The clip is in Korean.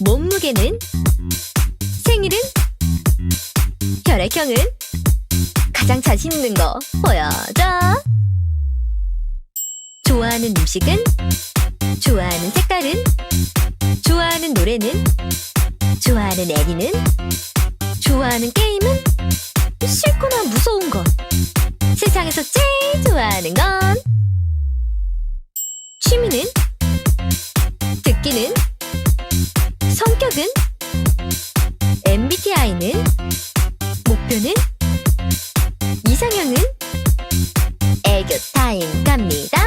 몸무게는? 생일은? 혈액형은? 가장 자신 있는 거 보여줘. 좋아하는 음식은? 좋아하는 색깔은? 좋아하는 노래는? 좋아하는 애니는? 좋아하는 게임은? 싫거나 무서운 것. 세상에서 제일 좋아하는 건? 취미는? 듣기는? 성격은? MBTI는? 목표는? 이상형은? 애교 타임 갑니다.